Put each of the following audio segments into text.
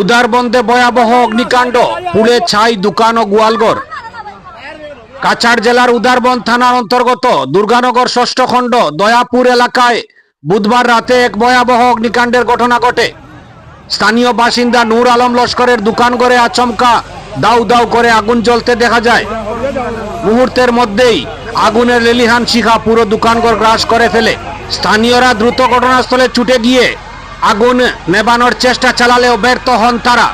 উদারবন্দে ভয়াবহ অগ্নিকাণ্ড। পুড়ে ছাই, দোকান ও গোয়ালঘর। কাছাড় জেলার উদারবন থানার অন্তর্গত দুর্গানগর ষষ্ঠ খণ্ড, দয়াপুর এলাকায় বুধবার রাতে এক ভয়াবহ অগ্নিকাণ্ডের ঘটনা ঘটে। স্থানীয় বাসিন্দা নূর আলম লস্করের দোকান ঘরে আচমকা দাউ দাউ করে আগুন জ্বলতে দেখা যায়। মুহূর্তের মধ্যেই আগুনের লেলিহান শিখা পুরো দোকানঘর গ্রাস করে ফেলে। স্থানীয়রা দ্রুত ঘটনাস্থলে ছুটে গিয়ে আগুন নেবানোর চেষ্টা চালালেও ব্যর্থ হন তারা।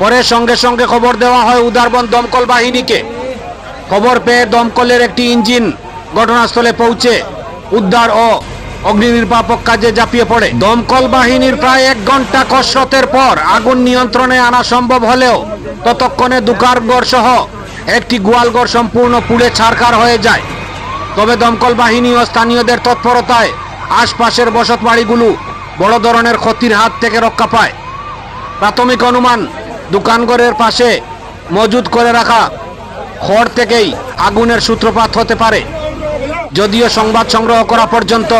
পরে সঙ্গে সঙ্গে খবর দেওয়া হয় উদারবন দমকল বাহিনীকে। খবর পেয়ে দমকলের একটি ইঞ্জিন ঘটনাস্থলে পৌঁছে উদ্ধার ও অগ্নি নির্বাপক কাজে ঝাঁপিয়ে পড়ে। দমকল বাহিনীর প্রায় এক ঘণ্টা কসরতের পর আগুন নিয়ন্ত্রণে আনা সম্ভব হলেও ততক্ষণে দুকারগড় সহ একটি গোয়ালঘর সম্পূর্ণ পুড়ে ছারখার হয়ে যায়। তবে দমকল বাহিনী ও স্থানীয়দের তৎপরতায় আশপাশের বসত বাড়িগুলো বড় ধরনের ক্ষতির হাত থেকে রক্ষা পায়। প্রাথমিক অনুমান দোকানঘরের পাশে মজুদ করে রাখা খড় থেকেই আগুনের সূত্রপাত হতে পারে। যদিও সংবাদ সংগ্রহ করা পর্যন্ত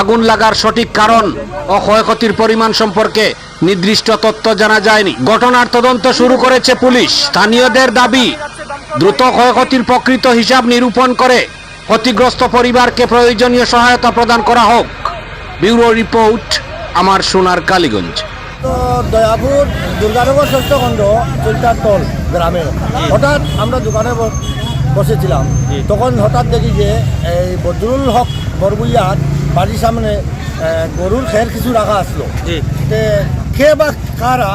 আগুন লাগার সঠিক কারণ ও ক্ষয়ক্ষতির পরিমাণ সম্পর্কে নির্দিষ্ট তথ্য জানা যায়নি। ঘটনার তদন্ত শুরু করেছে পুলিশ। স্থানীয়দের দাবি, দ্রুত ক্ষয়ক্ষতির প্রকৃত হিসাব নিরূপণ করে ক্ষতিগ্রস্ত পরিবারকে প্রয়োজনীয় সহায়তা প্রদান করা হোক। ব্যুরো রিপোর্ট আমার সোনার কালীগঞ্জ। তো দয়াপুর দুর্গানগর ষষ্ঠ খণ্ড চৈতার তল গ্রামে। হঠাৎ আমরা দোকানে বসেছিলাম। তখন হঠাৎ দেখি যে এই বদরুল হক বরবুইয়ার বাড়ির সামনে গরুর খের কিছু রাখা আসলো। তে খে বা কারা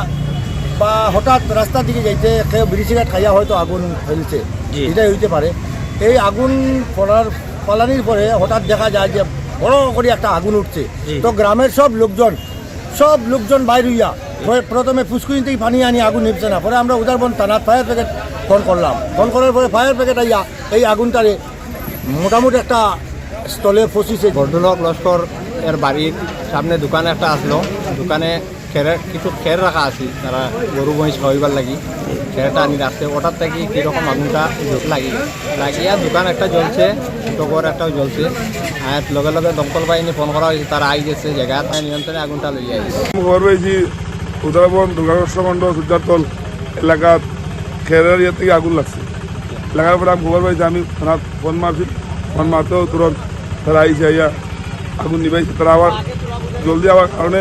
বা হঠাৎ রাস্তার দিকে যাইতে কেউ বিড়ি সিগারেট খাইয়া হয়তো আগুন ফেলছে। এটাই হইতে পারে। এই আগুন পড়ার ফলানির পরে হঠাৎ দেখা যায় যে বড় করে একটা আগুন উঠছে। তো গ্রামের সব লোকজন সব লোকজন বাইর হইয়া পরে প্রথমে পুষ্কুইন থেকে পানি আনি আগুন নিপছে না। পরে আমরা উদারবন থানার ফায়ার ব্রিগেড ফোন করলাম। ফোন করার পরে ফায়ার ব্রিগেড আইয়া এই আগুনটারে মোটামুটি একটা স্থলে ফসিছে। বর্ধনক লস্কর এর বাড়ির সামনে দোকান একটা আসলো। দোকানে খেরের কিছু খের রাখা আছে, তারা গরু, মহিষ খাওয়াইবার লাগি। খেরটা আনি রাখছে ওটার থেকে কীরকম আগুনটা জোট লাগি। লাগিয়া দোকান একটা জ্বলছে ছোটো ঘর একটাও জ্বলছে। আর লগে লগে দমকল বাহিনী ফোন করা হয়েছে, তারা আই গেছে, জায়গা নিয়ন্ত্রণে আগুনটা লইয়া পেয়েছি উদারবন দুর্গাকৃষ্ণমণ্ড সূর্যাতল এলাকাত খেরের ইয়ে থেকে আগুন লাগছে। লাগার পরে আমি খবর পেয়েছি আমি থানা ফোন মারছি, ফোন মারতেও তুরন্ত তারা আইসে আইয়া আগুন নিবাইছে তারা আবার জলদি আবার কারণে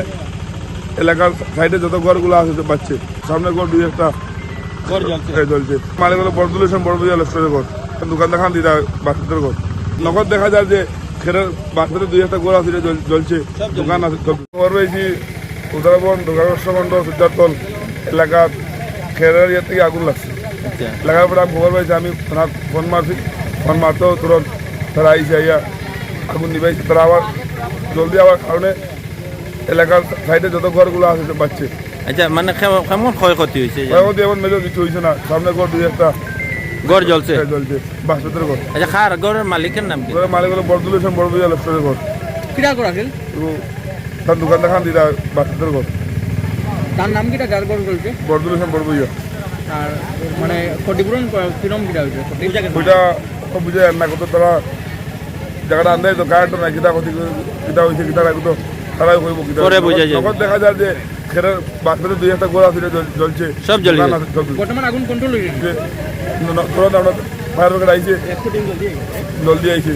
এলাকার সাইডে যত ঘরগুলো আছে তো পাচ্ছে। সামনে ঘর দুই একটা এ জ্বলছে। মালিক হলো বরদুল ইসলাম বড়বুজা লস্করের ঘর। দোকান দেখান দিদা বাচ্চাদের ঘর। নগদ দেখা যায় যে খেরের বাচ্চাদের দুই একটা ঘর আছে জ্বলছে। দোকান আছে। খবর পেয়েছি উদারবন দুর্গাকৃষ্ণমণ্ড সূর্যাতল এলাকার খেরের ইয়ে থেকে আগুন লাগছে। লাগার পরে আমি খবর পেয়েছি আমি ফোন মারছি। ফোন মারতেও তুরন্ত তারা আইসে আইয়া আগুন নিবাইছে তারা আবার জলদি আবার কারণে এলাকার সাইডে যত ঘরগুলো আছে তো পাচ্ছে। আচ্ছা মানে কেমন ক্ষয়ক্ষতি হয়েছে? ক্ষয়ক্ষতি এমন মেজর কিছু হয়েছে না। সামনে ঘর দুই একটা গড় জ্বলছে? জ্বলছে বাসপত্রের ঘর। আচ্ছা খার গড়ের মালিকের নাম কি? ঘরের মালিক হলো বরদুল ইসলাম বড়বুজা লস্করের ঘর। কিরা করা গেল তার দোকান দেখান দিদা বাচ্চাদের ঘর। তার নাম কিটা যার গড় চলছে বরদুল ইসলাম বড়বুজা আর মানে ক্ষতিপূরণ কিরম কিটা হয়েছে? ওইটা তো বুঝে না কত তারা জায়গাটা আন্দাজ তো কারেন্ট না কিতা ক্ষতি কিতা হয়েছে কিতা না তো তারাই কইব পরে বোঝা যায় তখন দেখা যায় যে খেরের বাচ্চাদের দুই একটা গোলা আছে জ্বলছে সব জ্বলে। বর্তমান আগুন কন্ট্রোল হয়ে গেছে আমরা ফায়ার ব্রিগেড আইছে জলদি আইছে